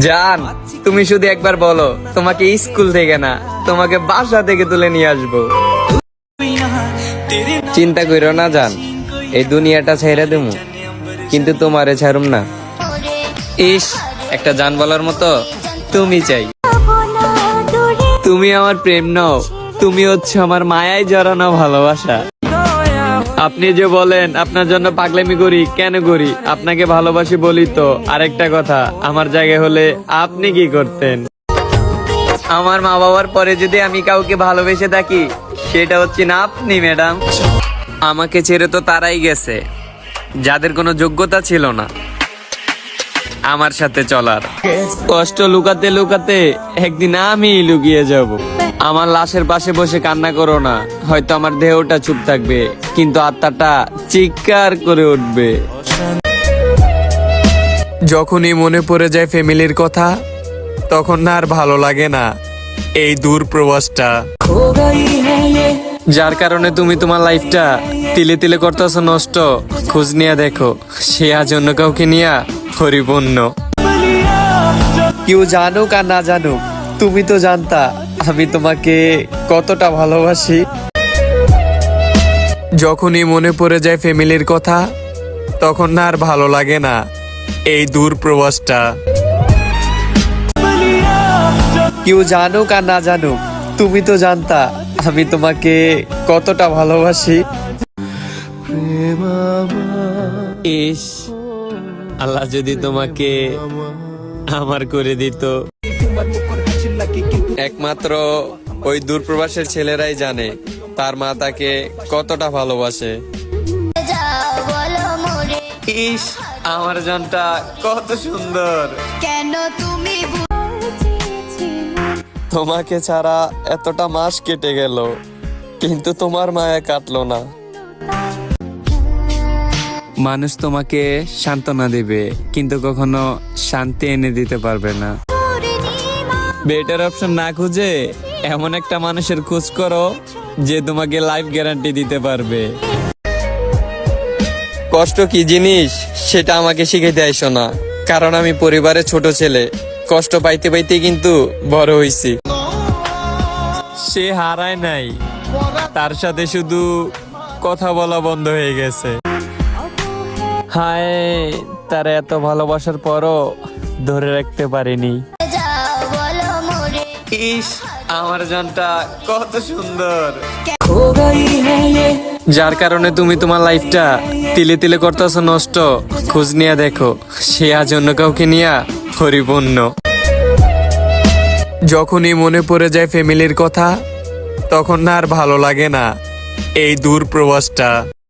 জান, তুমি শুধু একবার বলো, তোমাকে স্কুল থেকে না, তোমাকে বাসা থেকে তুলে নিয়ে আসব। চিন্তা করো না জান, এই দুনিয়াটা ছেড়ে দেবো কিন্তু তোমারে ছাড়ুম না। ইস, একটা জান বলার মতো, তুমি চাই। তুমি আমার প্রেম নও, তুমি হচ্ছে আমার মায়ায় জড়ানো ভালোবাসা। আপনি যে বলেন, আপনার জন্য পাগলামি করি, কেন করি? আপনাকে ভালোবাসি বলি তো আরেকটা কথা, আমার জায়গায় হলে আপনি কি করতেন? আমার মা বাবার পরে যদি আমি কাউকে ভালোবেসে থাকি, সেটা হচ্ছে না আপনি, ম্যাডাম। আমাকে ছেড়ে তো তারাই গেছে, যাদের কোনো যোগ্যতা ছিল না। আমার সাথে চলার। কষ্ট লুকাতে লুকাতে একদিন আমি লুকিয়ে যাব। আমার লাশের পাশে বসে কান্না করো না। হয়তো আমার দেহটা চুপ থাকবে কিন্তু আত্মাটা চিৎকার করে উঠবে। যখনই মনে পড়ে যায় ফ্যামিলির কথা তখন না আর ভালো লাগে না এই দূর প্রবাসটা যার কারণে তুমি তোমার লাইফটা তিলে তিলে করতেছ নষ্ট। খোঁজ নিয়ে দেখো সে আজ অন্য কাউকে নিয়া পরিপূর্ণ। কেউ জানুক আর না জানুক তুমি তো জানতা আমি তোমাকে কতটা ভালোবাসি। যখনই মনে পড়ে যায় ফ্যামিলির কথা তখন না আর ভালো লাগে না এই দূর প্রবাসটা কেউ জানুক আর না জানুক তুমি তো জানতা আমি তোমাকে কতটা ভালোবাসি। ইস। আল্লাহ যদি তোমাকে আমার করে দিত। একমাত্র ওই দূরপ্রবাসের ছেলেরাই জানে, তার মা তাকে কতটা ভালোবাসে। ইস, আমার জনটা কত সুন্দর। কেন তুমি তোমাকে ছাড়া এতটা মাস কেটে গেল, কিন্তু তোমার মায়া কাটলো না। মানুষ তোমাকে সান্ত্বনা দিবে, কিন্তু কখনো শান্তি এনে দিতে পারবে না। বেটার অপশন না খুঁজে এমন একটা মানুষের খোঁজ করো, যে তোমাকে লাইফ গ্যারান্টি দিতে পারবে। কষ্ট কি জিনিস? সেটা আমাকে শিখাইতে আইসো না, কারণ আমি পরিবারের ছোট ছেলে। কষ্ট পাইতে পাইতে কিন্তু বড় হইছি। সে হারায় নাই, তার সাথে শুধু কথা বলা বন্ধ হয়ে গেছে। হায় তার এত ভালোবাসার পরও ধরে রাখতে পারিনি। ইস আমার জনটা কত সুন্দর। যার কারণে তুমি তোমার লাইফটা তিলে তিলে করতেছ নষ্ট খোঁজ নিয়ে দেখো সে আজ অন্য কাউকে নিয়া পরিপূর্ণ। যখনই মনে পড়ে যায় ফ্যামিলির কথা তখন না আর ভালো লাগে না এই দূর প্রবাসটা।